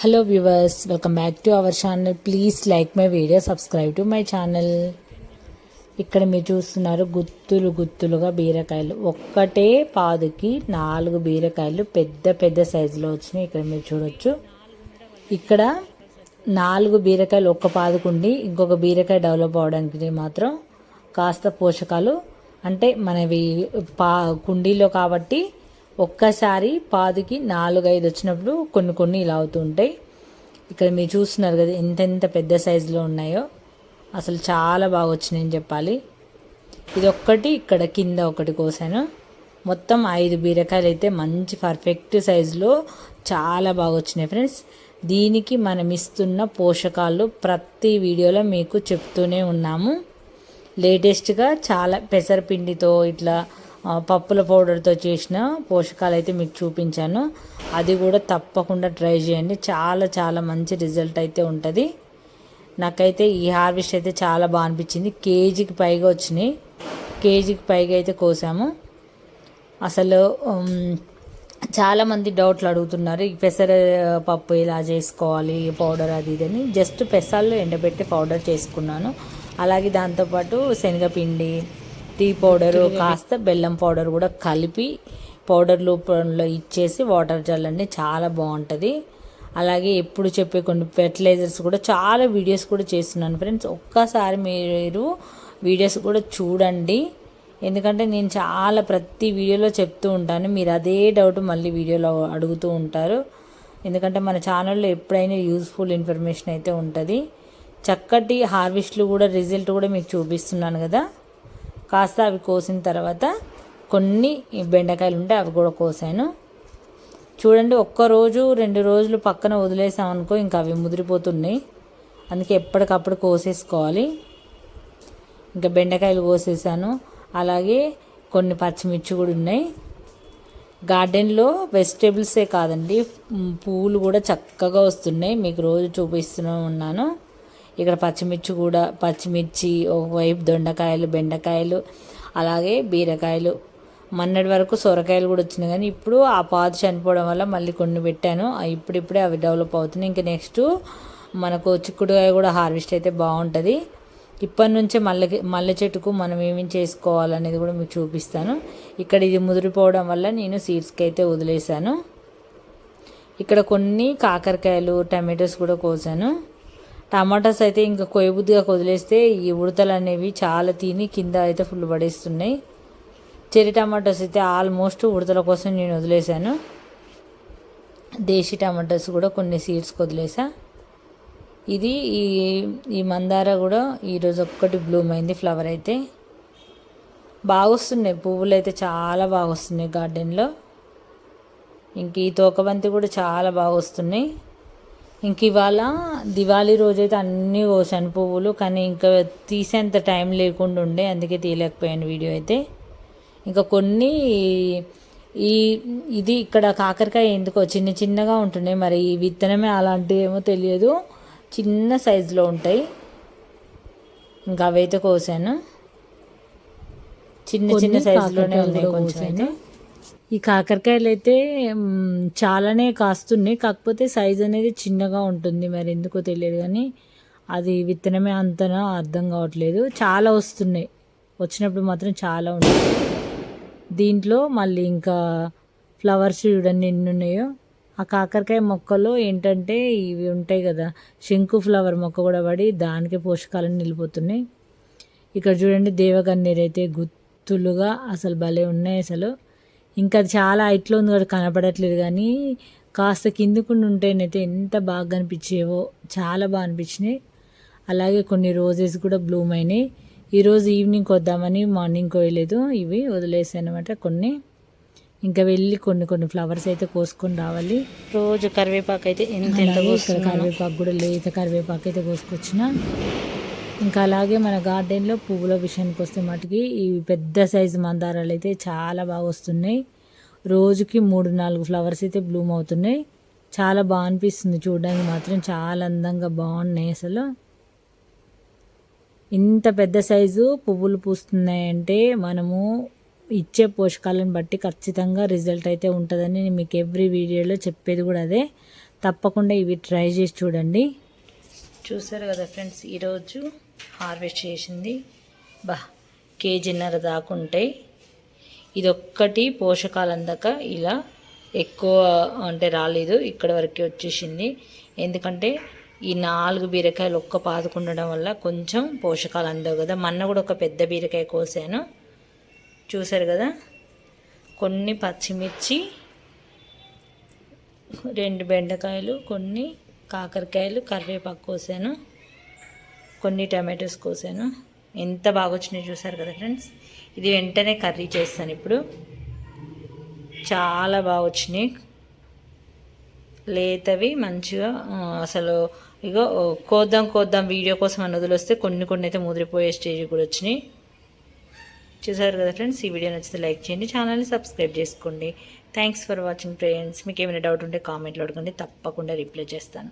Hello viewers welcome back to our channel please like my video subscribe to my channel ఇక్కడ మీరు చూస్తున్నారు గుత్తులు గుత్తులుగా బీరకాయలు. ఒక్కటే పాదుకి నాలుగు బీరకాయలు పెద్ద పెద్ద సైజులో వచ్చినాయి. ఇక్కడ మీరు చూడొచ్చు. ఇక్కడ నాలుగు బీరకాయలు ఒక్క పాదుకుండి ఇంకొక బీరకాయ డెవలప్ అవడానికి మాత్రం కాస్త పోషకాలు. అంటే మనవి పా కుండీలో కాబట్టి ఒక్కసారి పాదుకి నాలుగైదు వచ్చినప్పుడు కొన్ని కొన్ని ఇలా అవుతుంటాయి ఇక్కడ మీరు చూస్తున్నారు కదా ఎంతెంత పెద్ద సైజులో ఉన్నాయో. అసలు చాలా బాగా వచ్చినాయని చెప్పాలి. ఇది ఒక్కటి ఇక్కడ కింద ఒకటి కోసాను. మొత్తం ఐదు బీరకాయలు అయితే మంచి పర్ఫెక్ట్ సైజులో చాలా బాగా వచ్చినాయి ఫ్రెండ్స్. దీనికి మనం ఇస్తున్న పోషకాలు ప్రతి వీడియోలో మీకు చెప్తూనే ఉన్నాము. లేటెస్ట్గా చాలా పెసరపిండితో ఇట్లా పప్పుల పౌడర్తో చేసిన పోషకాలు అయితే మీకు చూపించాను. అది కూడా తప్పకుండా ట్రై చేయండి. చాలా చాలా మంచి రిజల్ట్ అయితే ఉంటుంది. నాకైతే ఈ హార్వెస్ట్ అయితే చాలా బాగా అనిపించింది. కేజీకి పైగా వచ్చినాయి. కేజీకి పైగా అయితే కోసాము. అసలు చాలామంది డౌట్లు అడుగుతున్నారు. ఈ పెసర పప్పు ఇలా చేసుకోవాలి? పౌడర్ అది ఇదని జస్ట్ పెసాల్లో ఎండబెట్టి పౌడర్ చేసుకున్నాను. అలాగే దాంతోపాటు శనగపిండి టీ పౌడరు కాస్త బెల్లం పౌడర్ కూడా కలిపి పౌడర్ రూపంలో ఇచ్చేసి వాటర్ చల్లండి చాలా బాగుంటుంది. అలాగే ఎప్పుడు చెప్పే కొన్ని ఫెర్టిలైజర్స్ కూడా చాలా వీడియోస్ కూడా చేస్తున్నాను ఫ్రెండ్స్. ఒక్కసారి మీరు వీడియోస్ కూడా చూడండి. ఎందుకంటే నేను చాలా ప్రతి వీడియోలో చెప్తూ ఉంటాను మీరు అదే డౌట్ మళ్ళీ వీడియోలో అడుగుతూ ఉంటారు. ఎందుకంటే మన ఛానల్లో ఎప్పుడైనా యూస్ఫుల్ ఇన్ఫర్మేషన్ అయితే ఉంటుంది. చక్కటి హార్వెస్ట్లు కూడా రిజల్ట్ కూడా మీకు చూపిస్తున్నాను కదా. కాస్త అవి కోసిన తర్వాత కొన్ని బెండకాయలు ఉంటే అవి కూడా కోసాను. చూడండి ఒక్క రోజు రెండు రోజులు పక్కన వదిలేసామనుకో ఇంకా అవి ముదిరిపోతున్నాయి. అందుకే ఎప్పటికప్పుడు కోసేసుకోవాలి. ఇంకా బెండకాయలు కోసేసాను. అలాగే కొన్ని పచ్చిమిర్చి కూడా ఉన్నాయి. గార్డెన్లో వెజిటేబుల్సే కాదండి పూలు పువ్వులు కూడా చక్కగా వస్తున్నాయి. మీకు రోజు చూపిస్తూనే ఉన్నాను. ఇక్కడ పచ్చిమిర్చి కూడా పచ్చిమిర్చి ఒకవైపు దొండకాయలు బెండకాయలు అలాగే బీరకాయలు. మొన్నటి వరకు సొరకాయలు కూడా వచ్చినాయి కానీ ఇప్పుడు ఆ పాత చనిపోవడం వల్ల మళ్ళీ కొన్ని పెట్టాను. ఇప్పుడిప్పుడే అవి డెవలప్ అవుతున్నాయి. ఇంకా నెక్స్ట్ మనకు చిక్కుడుకాయ కూడా హార్వెస్ట్ అయితే బాగుంటుంది. ఇప్పటి నుంచే మల్లె మల్లె చెట్టుకు మనం ఏమేమి చేసుకోవాలనేది కూడా మీకు చూపిస్తాను. ఇక్కడ ఇది ముదిరిపోవడం వల్ల నేను సీడ్స్కి అయితే వదిలేశాను. ఇక్కడ కొన్ని కాకరకాయలు టమాటోస్ కూడా కోసాను. టమాటాస్ అయితే ఇంకా కొయ్యబుద్దిగా వదిలేస్తే ఈ ఉడతలు అనేవి చాలా తిని కింద అయితే ఫుల్ పడేస్తున్నాయి. చెరి టమాటోస్ అయితే ఆల్మోస్ట్ ఉడతల కోసం నేను వదిలేశాను. దేశీ టమాటోస్ కూడా కొన్ని సీడ్స్ వదిలేసా ఇది ఈ ఈ మందార కూడా ఈరోజు ఒక్కటి బ్లూమ్ అయింది ఫ్లవర్ అయితే. బాగా వస్తున్నాయి పువ్వులు అయితే చాలా బాగా వస్తున్నాయి గార్డెన్లో. ఇంక ఈ తోకబంతి కూడా చాలా బాగా వస్తున్నాయి ఇంక ఇవాళ దివాళీ రోజైతే అన్నీ కోసాను పువ్వులు కానీ ఇంకా తీసేంత టైం లేకుండా ఉండే అందుకే తీయలేకపోయాను వీడియో అయితే. ఇంకా కొన్ని ఈ ఇది ఇక్కడ కాకరకాయ ఎందుకో చిన్న చిన్నగా ఉంటున్నాయి మరి ఈ విత్తనమే అలాంటివి ఏమో తెలియదు. చిన్న సైజులో ఉంటాయి. ఇంకా అవైతే కోసాను. చిన్న చిన్న సైజులోనే ఉన్నాయి కొంచెం అయితే. ఈ కాకరకాయలు అయితే చాలానే కాస్తున్నాయి. కాకపోతే సైజ్ అనేది చిన్నగా ఉంటుంది. మరి ఎందుకో తెలియదు కానీ అది విత్తనమే అంతనా అర్థం కావట్లేదు. చాలా వస్తున్నాయి. వచ్చినప్పుడు మాత్రం చాలా ఉంటాయి. దీంట్లో మళ్ళీ ఇంకా ఫ్లవర్స్ చూడండి ఎన్ని ఉన్నాయో ఆ కాకరకాయ మొక్కలో ఏంటంటే ఇవి ఉంటాయి కదా శంకు ఫ్లవర్ మొక్క కూడా పడి దానికి పోషకాలను నిలిపోతున్నాయి. ఇక్కడ చూడండి దేవగన్నేరు అయితే గుత్తులుగా అసలు భలే ఉన్నాయి అసలు. ఇంకా అది చాలా హైట్లో ఉంది కూడా కనపడట్లేదు కానీ కాస్త కిందకుండా ఉంటేనైతే ఎంత బాగా అనిపించేవో చాలా బాగా అనిపించినాయి. అలాగే కొన్ని రోజెస్ కూడా బ్లూమ్ అయినాయి. ఈరోజు ఈవినింగ్ వద్దామని మార్నింగ్ కోయలేదు ఇవి వదిలేసాను అనమాట కొన్ని. ఇంకా వెళ్ళి కొన్ని కొన్ని ఫ్లవర్స్ అయితే కోసుకొని రావాలి. రోజు కరివేపాకు అయితే ఎంత. కరివేపాకు కూడా లేత కరివేపాకు అయితే కోసుకొచ్చిన. ఇంకా అలాగే మన గార్డెన్లో పువ్వుల విషయానికి వస్తే మటుకి ఈ పెద్ద సైజు మందారాలు అయితే చాలా బాగా వస్తున్నాయి. రోజుకి మూడు నాలుగు ఫ్లవర్స్ అయితే బ్లూమ్ అవుతున్నాయి. చాలా బాగా అనిపిస్తుంది చూడడానికి మాత్రం. చాలా అందంగా బాగున్నాయి అసలు. ఇంత పెద్ద సైజు పువ్వులు పూస్తున్నాయంటే మనము ఇచ్చే పోషకాలను బట్టి ఖచ్చితంగా రిజల్ట్ అయితే ఉంటుందని నేను మీకు ఎవ్రీ వీడియోలో చెప్పేది కూడా అదే. తప్పకుండా ఇవి ట్రై చేసి చూడండి. చూసారు కదా ఫ్రెండ్స్ ఈరోజు హార్వెస్ట్ చేసింది. బా కేజీన్నర దాకా ఉంటాయి ఇదొక్కటి పోషకాలు అందక ఇలా ఎక్కువ అంటే రాలేదు ఇక్కడ వరకే వచ్చేసింది. ఎందుకంటే ఈ నాలుగు బీరకాయలు ఒక్క పాదుకుండడం వల్ల కొంచెం పోషకాలు అందవు కదా. మొన్న కూడా ఒక పెద్ద బీరకాయ కోసాను. చూసారు కదా? కొన్ని పచ్చిమిర్చి రెండు బెండకాయలు కొన్ని కాకరకాయలు కరివేపాకు కోసాను. కొన్ని టమాటోస్ కోసాను. ఎంత బాగా వచ్చినాయి చూసారు కదా ఫ్రెండ్స్? ఇది వెంటనే కర్రీ చేస్తాను ఇప్పుడు. చాలా బాగా వచ్చినాయి లేతవి మంచిగా అసలు ఇగో కోద్దాం కోద్దాం వీడియో కోసం అని వదిలేస్తే కొన్ని కొన్ని అయితే ముదిరిపోయే స్టేజ్ కూడా వచ్చినాయి. చూసారు కదా ఫ్రెండ్స్? ఈ వీడియో నచ్చితే లైక్ చేయండి ఛానల్ని సబ్స్క్రైబ్ చేసుకోండి. థ్యాంక్స్ ఫర్ వాచింగ్ ఫ్రెండ్స్ మీకు ఏమైనా డౌట్ ఉంటే కామెంట్లో అడగండి తప్పకుండా రిప్లై చేస్తాను.